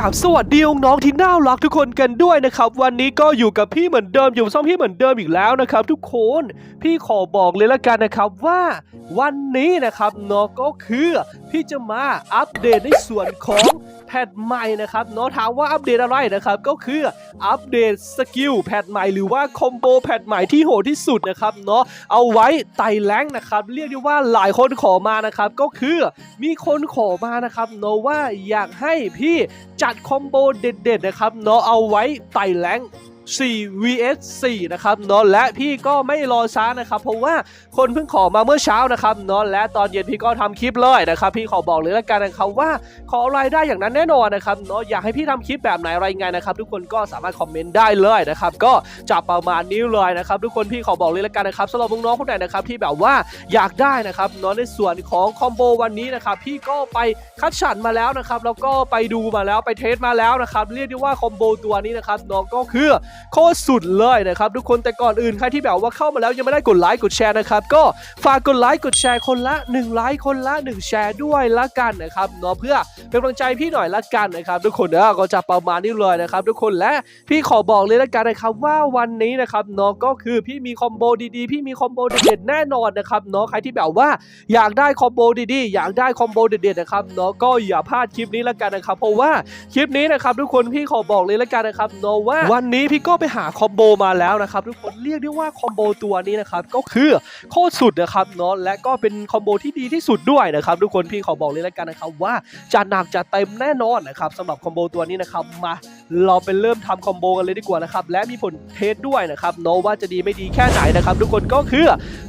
กราบสวัสดีน้องที่น่ารักทุกคนกันด้วยนะครับ วันนี้ก็อยู่กับพี่เหมือนเดิมอยู่ซ่องพี่เหมือนเดิมอีกแล้วนะครับ ทุกคนพี่ขอบอกเลยละกันนะครับว่าวันนี้นะครับเนาะก็คือพี่จะมาอัปเดตในส่วนของแพทใหม่นะครับเนาะถามว่าอัปเดตอะไรนะครับ ก็คืออัปเดตสกิลแพทใหม่หรือว่าคอมโบแพทใหม่ที่โหดที่สุดนะครับเนาะเอาไว้ไต่แรงนะครับ เรียกได้ว่าหลายคนขอมานะครับ ก็คือมีคนขอมานะครับเนาะว่าอยากให้พี่จัดคอมโบเด็ดๆนะครับเนาะเอาไว้ไต่แรง 4 vs 4นะครับเนาะและพี่ก็ไม่รอช้านะครับเพราะว่าคนเพิ่งขอมาเมื่อเช้านะครับเนาะและตอนเย็นพี่ก็ทำคลิปเลยนะครับพี่ขอบอกเลยละกันนะครับว่าขอรายได้อย่างนั้นแน่นอนนะครับเนาะอยากให้พี่ทำคลิปแบบไหนอะไรไงนะครับทุกคนก็สามารถคอมเมนต์ได้เลยนะครับก็จะประมาณนี้เลยนะครับทุกคนพี่ขอบอกเลยละกันนะครับสำหรับน้องๆคนไหนนะครับที่แบบว่าอยากได้นะครับเนาะในส่วนของคอมโบวันนี้นะครับพี่ก็ไปคัดสรรมาแล้วนะครับแล้วก็ไปดูมาแล้วไปเทสมาแล้วนะครับเรียกได้ว่าคอมโบตัวนี้นะครับเนาะก็คือโคตรสุดเลยนะครับทุกคนแต่ก่อนอื่นใครที่แบบว่าเข้ามาแล้วยังไม่ได้กดไลค์กดแชร์นะครับก็ฝากกดไลค์กดแชร์คนละ1ไลค์คนละ 1 แชร์ด้วยละกันนะครับเนาะเพื่อเป็นกำลังใจพี่หน่อยละกันนะครับทุกคนเนอะก็จะประมาณนี้เลยนะครับทุกคนและพี่ขอบอกเลยละกันนะครับว่าวันนี้นะครับเนาะก็คือพี่มีคอมโบดีๆพี่มีคอมโบเด็ดๆแน่นอนนะครับเนาะใครที่แบบว่าอยากได้คอมโบดีๆอยากได้คอมโบเด็ดๆนะครับเนาะก็อย่าพลาดคลิปนี้ละกันนะครับเพราะว่าคลิปนี้นะครับทุกคนพี่ขอบอกเลยละกันนะครับโนาะว่าวันนี้พี่ก็ไปหาคอมโบมาแล้วนะครับทุกคนเรียกได้ว่าคอมโบตัวนี้นะครับก็คือโคตรสุดนะครับเนาะและก็เป็นคอมโบที่ดีที่สุดด้วยนะครับทุกคนพี่ขอบอกเลยละกันนะครับว่าจะหนักจะเต็มแน่นอนนะครับสำหรับคอมโบตัวนี้นะครับมา เราไปเริ่มทำคอมโบกันเลยดีกว่านะครับ และมีผลเทสด้วยนะครับเนาะว่าจะดีไม่ดีแค่ไหนนะครับ ทุกคนก็คือ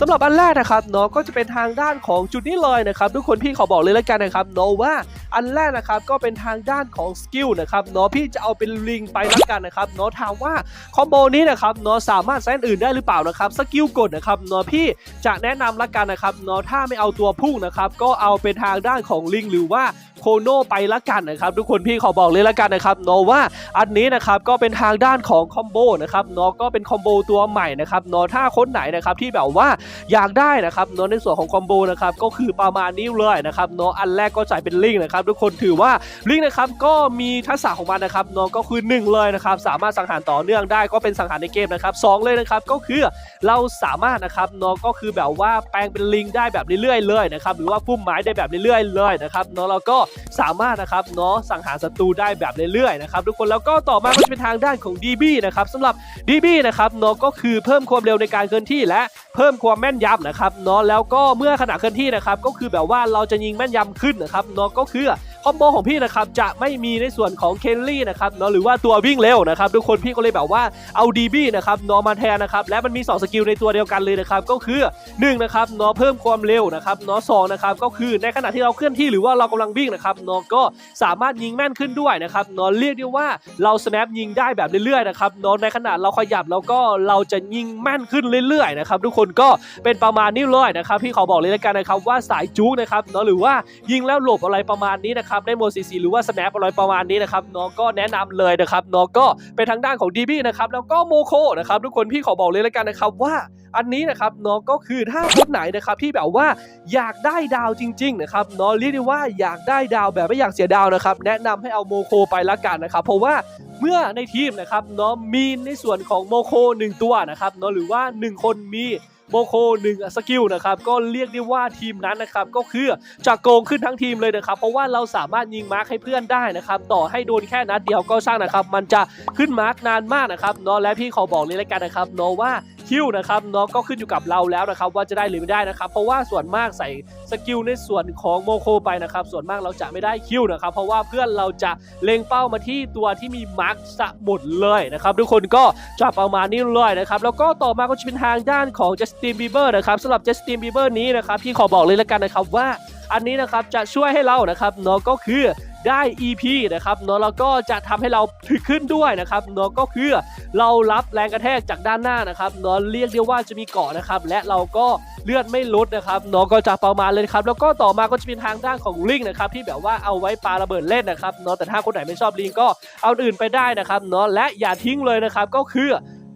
สำหรับอันแรกนะครับเนาะก็จะเป็นทางด้านของจุดนี้เลยนะครับ ทุกคนพี่ขอบอกเลยและกันนะครับเนาะว่าอันแรกนะครับก็เป็นทางด้านของสกิลนะครับเนาะพี่จะเอาเป็นลิงไปแล้วกันนะครับเนาะถามว่าคอมโบนี้นะครับเนาะสามารถใช้อันอื่นได้หรือเปล่านะครับสกิลกดนะครับเนาะพี่จะแนะนำละกันนะครับเนาะถ้าไม่เอาตัวพุ่งนะครับก็เอาเป็นทางด้านของลิงหรือว่า โคโนไปละกันนะครับทุกคนพี่ขอบอกเลยละกันนะครับเนาะว่าอันนี้นะครับก็เป็นทางด้านของคอมโบนะครับเนาะก็เป็นคอมโบตัวใหม่นะครับเนาะถ้าคนไหนนะครับที่แบบว่าอยากได้นะครับเนาะในส่วนของคอมโบนะครับก็คือประมาณนี้เลยนะครับเนาะอันแรกก็จ่ายเป็นลิงนะครับทุกคนถือว่าลิงนะครับก็มีทักษะของมันนะครับเนาะก็คือ 1 เลยนะครับสามารถสังหารต่อเนื่องได้ก็เป็นสังหารในเกมนะครับสองเลยนะครับก็คือเราสามารถนะครับเนาะก็คือแบบว่าแปลงเป็นลิงได้แบบเรื่อยๆเลยนะครับหรือว่าพุ่มไม้ได้แบบเรื่อยๆเลยนะครับเนาะเราก็สามารถนะครับเนาะสังหารศัตรูได้แบบเรื่อยๆนะครับทุกคนแล้วก็ต่อมาก็จะเป็นทางด้านของ DB นะครับสำหรับ DB นะครับเนาะก็คือเพิ่มความเร็วในการเคลื่อนที่ และเพิ่มความแม่นยำนะครับเนาะแล้วก็เมื่อขณะเคลื่อนที่นะครับก็คือแบบว่าเราจะยิงแม่นยำขึ้นนะครับเนาะก็คือ คอมโบของพี่นะครับจะไม่มีในส่วนของเคนลี่นะครับเนาะหรือว่าตัววิ่งเร็วนะครับทุกคนพี่ก็เลยแบบว่าเอา DB นะครับเนาะมาแทนนะครับและมันมี 2 สกิลในตัวเดียวกันเลยนะครับก็คือ1นะครับเนาะเพิ่มความเร็วนะครับเนาะสองนะครับก็คือในขณะที่เราเคลื่อนที่หรือว่าเรากำลังวิ่งนะครับเนาะก็สามารถยิงแม่นขึ้นด้วยนะครับเนาะเรียกได้ว่าเรา snap ยิงได้แบบเรื่อยๆนะครับเนาะในขณะเราขยับแล้วก็เราจะยิงแม่นขึ้นเรื่อยๆนะครับทุกคนก็เป็นประมาณนี้เลยนะครับพี่ขอบอกเลยแล้วกันนะครับว่าสายจุกนะครับเนาะหรือว่ายิงแล้วหลบอะไรประมาณนี้นะครับในโหมด CC หรือว่า snap อะไรประมาณนี้นะครับเนาะก็แนะนำเลยนะครับเนาะก็เป็นทางด้านของ DB นะครับแล้วก็โมโคนะครับทุกคนพี่ขอบอกเลยแล้วกันนะครับว่าอันนี้นะครับเนาะก็คือถ้าคนไหนนะครับที่แบบว่าอยากได้ดาวจริงๆนะครับเนาะเรียกได้ว่าอยากได้ดาวแบบไม่อยากเสียดาวนะครับแนะนำให้เอาโมโคไปละกันนะครับเพราะว่าเมื่อในทีมนะครับเนาะมีในส่วนของโมโค 1 ตัวนะครับเนาะหรือว่า 1 คนมีโมโค1สกิลนะครับก็เรียกได้ว่าทีมนั้นนะครับก็คือจะโกงขึ้นทั้งทีมเลยนะครับ เพราะว่าเราสามารถยิงมาร์คให้เพื่อนได้นะครับต่อให้โดนแค่นัดเดียวก็ช่างนะครับ มันจะขึ้นมาร์คนานมากนะครับเนาะและพี่ขอบอกเลยละกันนะครับเนาะว่าคิวนะครับเนาะก็ขึ้นอยู่กับเราแล้วนะครับ ว่าจะได้หรือไม่ได้นะครับ เพราะว่าส่วนมากใส่สกิลในส่วนของโมโคไปนะครับ ส่วนมากเราจะไม่ได้คิวนะครับ เพราะว่าเพื่อนเราจะเล็งเป้ามาที่ตัวที่มีมาร์คสะหมดเลยนะครับทุกคนก็จะประมาณนี้เลยนะครับแล้วก็ต่อมาก็จะเป็นทางด้านของ Justin Bieber นะครับสำหรับ Justin Bieber นี้นะครับพี่ขอบอกเลยละกันนะครับว่าอันนี้นะครับจะช่วยให้เรานะครับเนาะก็คือได้ EP นะครับเนาะแล้วก็จะทำให้เราถึกขึ้นด้วยนะครับเนาะก็คือเรารับแรงกระแทกจากด้านหน้านะครับเนาะเรียกได้ว่าจะมีเกาะนะครับ และเราก็เลือดไม่ลดนะครับเนาะก็จะประมาณเลยครับแล้วก็ต่อมาก็จะเป็นทางด้านของลิงนะครับที่แบบว่าเอาไว้ปาระเบิดเล่นนะครับเนาะแต่ถ้าคนไหนไม่ชอบลิงก็เอาอื่นไปได้นะครับเนาะและอย่าทิ้งเลยนะครับก็คือ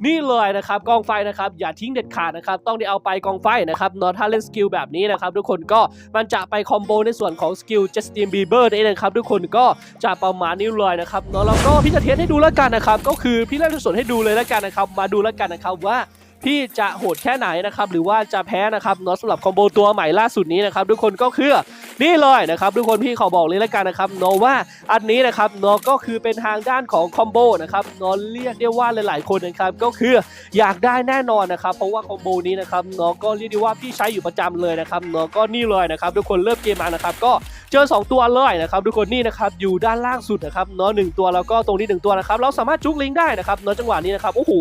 นี่เลยนะครับกองไฟนะครับอย่าทิ้งเด็ดขาดนะครับต้องได้เอาไปกองไฟนะครับเนาะถ้าเล่นสกิลแบบนี้นะครับทุกคนก็มันจะไปคอมโบในส่วนของสกิล Justin Bieber นั่นเองนะครับทุกคนก็จะประมาณนี้เลยนะครับเนาะแล้วก็พี่จะเทสให้ดูแล้วกันนะครับก็คือพี่เล่นสดให้ดูเลยแล้วกันนะครับมาดูแล้วกันนะครับว่าพี่จะโหดแค่ไหนนะครับหรือว่าจะแพ้นะครับเนาะสำหรับคอมโบตัวใหม่ล่าสุดนี้นะครับทุกคนก็คือ นี่เลยนะครับทุกคนพี่ขอบอกเลยแล้วกันนะครับเนาะว่าอันนี้นะครับเนาะก็คือเป็นทางด้านของคอมโบนะครับเนาะเรียกได้ว่าหลาย ๆ คนนะครับก็คืออยากได้แน่นอนนะครับเพราะว่าคอมโบนี้นะครับเนาะก็เรียกได้ว่าพี่ใช้อยู่ประจำเลยนะครับเนาะก็นี่เลยนะครับทุกคนเริ่มเกมมานะครับก็เจอ 2 ตัวเลยนะครับทุกคนนี่นะครับอยู่ด้านล่างสุดนะครับเนาะหนึ่งตัวแล้วก็ตรงนี้หนึ่งตัวนะครับเราสามารถจุกลิงได้นะครับเนาะจังหวะนี้นะครับโอ้โห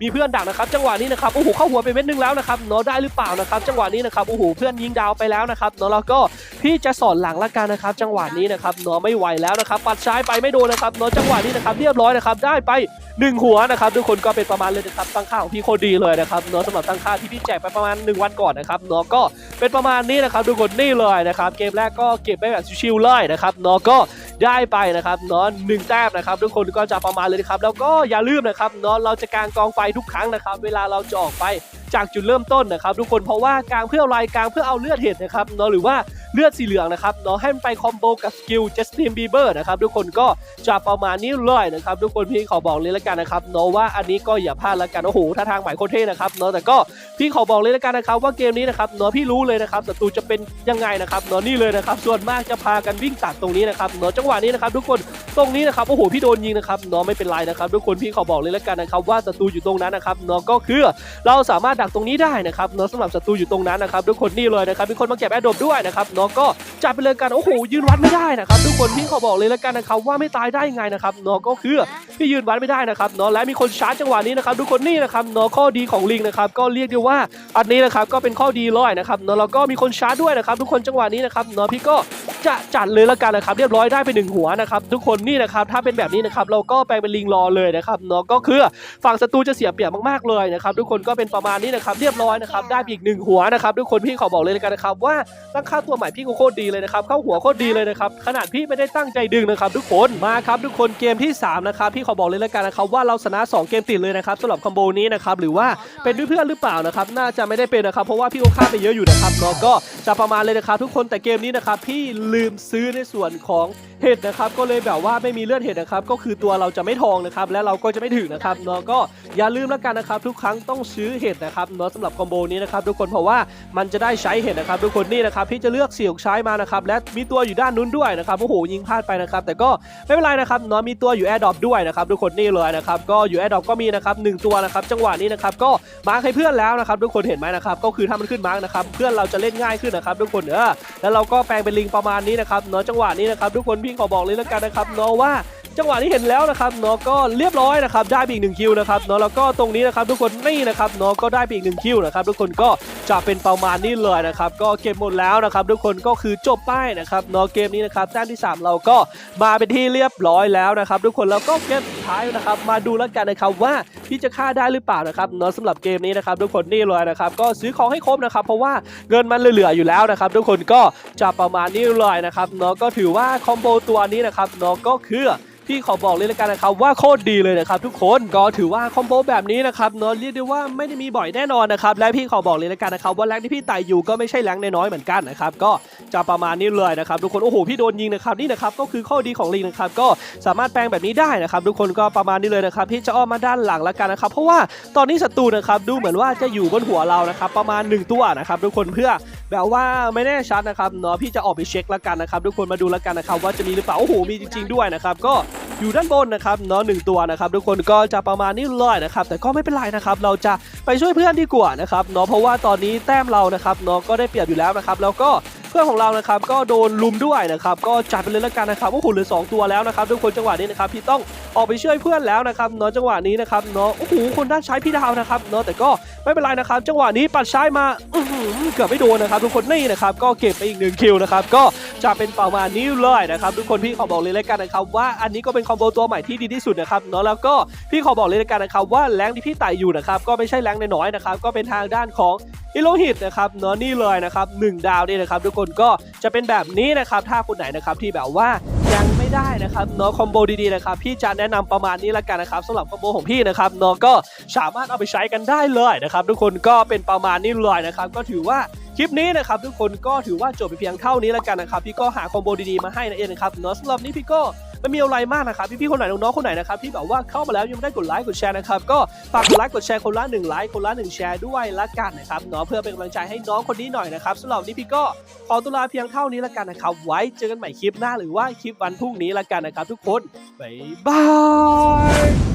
มีเพื่อนดักนะครับจังหวะนี้นะครับโอ้โหเข้าหัวไปเม็ดนึงแล้วนะครับเนาะได้หรือเปล่านะครับจังหวะนี้นะครับโอ้โหเพื่อนยิงดาวไปแล้วนะครับเนาะแล้วก็พีจะสอนหลังละกันนะครับ จังหวะนี้นะครับเนาะไม่ไหวแล้วนะครับ ปัดซ้ายไปไม่โดนนะครับเนาะจังหวะนี้นะครับเรียบร้อยนะครับได้ไปหนึ่งหัวนะครับทุกคนก็เป็นประมาณเลยนะครับตั้งค่าของพี่โคดีเลยนะครับเนาะสำหรับตั้งค่าที่พี่แจกไปประมาณ 1 วันก่อนนะครับเนาะก็เป็นประมาณนี้นะครับทุกคนนี่เลยนะครับเกมแรกก็เก็บไปแบบชิวๆเลยนะครับเนาะก็ได้ไปนะครับเนาะหนึ่งแต้มนะครับทุกคนก็จะประมาณเลยนะครับแล้วก็อย่าลืมนะครับเนาะเราจะกางกองไฟทุกครั้งนะครับ เวลาเราจะออกไปจากจุดเริ่มต้นนะครับ ทุกคนเพราะว่ากางเพื่ออาลายกางเพื่อเอาเลือดเห็ดนะครับเนาะหรือว่า เลือดสีเหลืองนะครับเนาะให้มันไปคอมโบกับสกิลเจสตินบีเบอร์นะครับทุกคนก็จะประมาณนี้เลยนะครับทุกคนพี่ขอบอกเลยละกันนะครับเนาะว่าอันนี้ก็อย่าพลาดละกันโอ้โหท่าทางใหม่โคตรเท่นะครับเนาะแต่ก็พี่ขอบอกเลยละกันนะครับว่าเกมนี้นะครับเนาะพี่รู้เลยนะครับศัตรูจะเป็นยังไงนะครับเนาะนี่เลยนะครับส่วนมากจะพากันวิ่งตัดตรงนี้นะครับเนาะจังหวะนี้นะครับทุกคน ตรงนี้นะครับโอ้โหพี่โดนยิงนะครับเนาะไม่เป็นไรนะครับทุกคนพี่ขอบอกเลยและกันนะครับว่าศัตรูอยู่ตรงนั้นนะครับเนาะก็คือเราสามารถดักตรงนี้ได้นะครับเนาะสำหรับศัตรูอยู่ตรงนั้นนะครับทุกคนนี่เลยนะครับมีคนมาเก็บแอดดอปด้วยนะครับเนาะก็จับไปเลยกันโอ้โหยืนวัดไม่ได้นะครับทุกคนพี่ขอบอกเลยและกันนะครับว่าไม่ตายได้ไงนะครับเนาะก็คือพี่ยืนวัดไม่ได้นะครับเนาะและมีคนชาร์จจังหวะนี้นะครับทุกคนนี่นะครับเนาะข้อดีของลิงนะครับก็เรียกได้ว่าอันนี้นะครับก็เป็นข้อดีเลยนะครับเนาะแล้วก็มีคนชาร์จด้วยนะครับทุกคนจังหวะนี้นะครับเนาะพี่ก็ จะจัดเลยละกันนะครับ เรียบร้อยได้ไปหนึ่งหัวนะครับ ทุกคนนี่นะครับถ้าเป็นแบบนี้นะครับเราก็แปลงเป็นลิงรอเลยนะครับเนาะก็คือฝั่งศัตรูจะเสียเปรียบมากๆเลยนะครับทุกคนก็เป็นประมาณนี้นะครับเรียบร้อยนะครับได้อีกหนึ่งหัวนะครับทุกคนพี่ขอบอกเลยละกันนะครับว่าตั้งค่าตัวใหม่พี่โคตรดีเลยนะครับเข้าหัวโคตรดีเลยนะครับขนาดพี่ไม่ได้ตั้งใจดึงนะครับทุกคนมาครับทุกคนเกมที่สามนะครับพี่ขอบอกเลยละกันนะครับว่าเราชนะสองเกมติดเลยนะครับสำหรับคอมโบนี้นะครับหรือว่าเป็นด้วยเพื่อนหรือเปล่านะครับน่าจะไม่ได้เป็นนะครับเพราะว่าพี่ก็ฆ่าไปเยอะอยู่นะครับเนาะก็จะประมาณเลยนะครับทุกคนแต่เกมนี้นะครับพี่ลืมซื้อในส่วนของเห็ดนะครับก็เลยแบบว่าไม่มีเลือดเห็ดนะครับก็คือตัวเราจะไม่ทองนะครับและเราก็จะไม่ถึงนะครับเนาะก็อย่าลืมแล้วกันนะครับ ทุกครั้งต้องซื้อเห็ดนะครับเนาะสำหรับคอมโบนี้นะครับทุกคนเพราะว่ามันจะได้ใช้เห็ดนะครับทุกคนนี่นะครับพี่จะเลือกเสี่ยวใช้มานะครับและมีตัวอยู่ด้านนู้นด้วยนะครับโอ้โหยิงพลาดไปนะครับแต่ก็ไม่เป็นไรนะครับเนาะมีตัวอยู่แอร์ดรอปด้วยนะครับทุกคนนี่เลยนะครับก็อยู่แอร์ดรอปก็มีนะครับหนึ่งตัวนะครับจังหวะนี้นะครับก็มาร์คให้เพื่อนแล้วนะครับทุกคนเห็นไหมนะครับก็คือถ้ามันขึ้นมาร์คนะครับเพื่อนเราจะเล่นง่ายขึ้นนะครับทุกคนเออแล้วเราก็แปลงเป็นลิงประมาณนี้นะครับเนาะจังหวะนี้นะครับทุกคนพี่ขอบอกเลยแล้วกันนะครับเนาะว่าจังหวะที่เห็นแล้วนะครับเนาะก็เรียบร้อยนะครับได้ไปอีกหนึ่งคิวนะครับเนาะแล้วก็ตรงนี้นะครับทุกคนนี่นะครับเนาะก็ได้ไปอีกหนึ่งคิวนะครับทุกคนก็จะเป็นประมาณนี้เลยนะครับก็เก็บหมดแล้วนะครับทุกคนก็คือจบป้ายนะครับเนาะเกมนี้นะครับแต้มที่ 3 เราก็มาเป็นที่เรียบร้อยแล้วนะครับทุกคนแล้วก็เกมสุดท้ายนะครับมาดูแล้วกันนะครับว่า พี่จะฆ่าได้หรือเปล่านะครับเนาะสำหรับเกมนี้นะครับทุกคนนี่เลยนะครับก็ซื้อของให้ครบนะครับเพราะว่าเงินมันเหลืออยู่แล้วนะครับทุกคนก็จะประมาณนี้เลยนะครับเนาะก็ถือว่าคอมโบตัวนี้นะครับเนาะก็คือพี่ขอบอกเลยละกันนะครับว่าโคตรดีเลยนะครับทุกคนก็ถือว่าคอมโบแบบนี้นะครับเนาะเรียกได้ว่าไม่ได้มีบ่อยแน่นอนนะครับและพี่ขอบอกเลยละกันนะครับว่าแรงที่พี่ไต่อยู่ก็ไม่ใช่แรงน้อยๆเหมือนกันนะครับก็จะประมาณนี้เลยนะครับทุกคนโอ้โหพี่โดนยิงนะครับนี่นะครับก็คือข้อดีของลิงนะครับก็สามารถแปลงแบบนี้ได้นะครับทุกคนก็ประมาณนี้เลยนะครับพี่จะอ้อมมาด้านหลังละกันนะครับ เพราะว่าตอนนี้ศัตรูนะครับดูเหมือนว่าจะอยู่บนหัวเรานะครับประมาณหนึ่งตัวนะครับทุกคนเพื่อแบบว่าไม่แน่ชัดนะครับเนาะพี่จะออกไปเช็คล้วกันนะครับทุกคนมาดูล้วกันนะครับว่าจะมีหรือเปล่าโอ้โหมีจริง ๆด้วยนะครับก็อยู่ด้านบนนะครับเนาะหนึ่งตัวนะครับทุกคนก็จะประมาณนี้เลยนะครับแต่ก็ไม่เป็นไรนะครับเราจะไปช่วยเพื่อนดีกว่านะครับเนาะเพราะว่าตอนนี้แต้มเรานะครับเนาะก็ได้เปรียบอยู่แล้วนะครับแล้วก็ เพื่อนของเรานะครับก็โดนลุมด้วยนะครับก็จัดไปเลยแล้วกันนะครับโอ้โหเหลือสองตัวแล้วนะครับทุกคนจังหวะนี้นะครับพี่ต้องออกไปช่วยเพื่อนแล้วนะครับเนาะจังหวะนี้นะครับเนาะโอ้โหคนด้านซ้ายพี่ดาวนะครับเนาะแต่ก็ไม่เป็นไรนะครับ จังหวะนี้ปัดซ้ายมาเกือบไม่โดนนะครับ ทุกคนนี่นะครับก็เก็บไปอีกหนึ่งคิวนะครับก็จะเป็นประมาณนี้เลยนะครับทุกคนพี่ขอบอกเลยแล้วกันนะครับว่าอันนี้ก็เป็นคอมโบตัวใหม่ที่ดีที่สุดนะครับเนาะแล้วก็พี่ขอบอกเลยแล้วกันนะครับว่าแรงที่พี่ไต่อยู่นะครับก็ไม่ใช่แรงน้อยๆนะครับก็เป็นทางด้านของ อิโลหิตนะครับเนาะนี่เลยนะครับหนึ่งดาวนี่นะครับทุกคนก็จะเป็นแบบนี้นะครับถ้าคนไหนนะครับที่แบบว่ายังไม่ได้นะครับเนาะคอมโบดีๆนะครับพี่จะแนะนำประมาณนี้ละกันนะครับสำหรับคอมโบของพี่นะครับเนาะก็สามารถเอาไปใช้กันได้เลยนะครับทุกคนก็เป็นประมาณนี้เลยนะครับก็ถือว่าคลิปนี้นะครับทุกคนก็ถือว่าจบไปเพียงเท่านี้ละกันนะครับพี่ก็หาคอมโบดีๆมาให้นั่นเองนะครับเนาะสำหรับนี้พี่ก็ ไม่มีอะไรมากนะครับพี่ๆคนไหนน้องๆคนไหนนะครับที่แบบว่าเข้ามาแล้วยังไม่ได้กดไลค์กดแชร์นะครับก็ฝากกดไลค์กดแชร์คนละหนึ่งไลค์คนละหนึ่งแชร์ด้วยละกันนะครับเนาะเพื่อเป็นกำลังใจให้น้องคนนี้หน่อยนะครับสำหรับนี้พี่ก็ขอตุลาเพียงเท่านี้ละกันนะครับไว้เจอกันใหม่คลิปหน้าหรือว่าคลิปวันพรุ่งนี้ละกันนะครับทุกคนบ๊ายบาย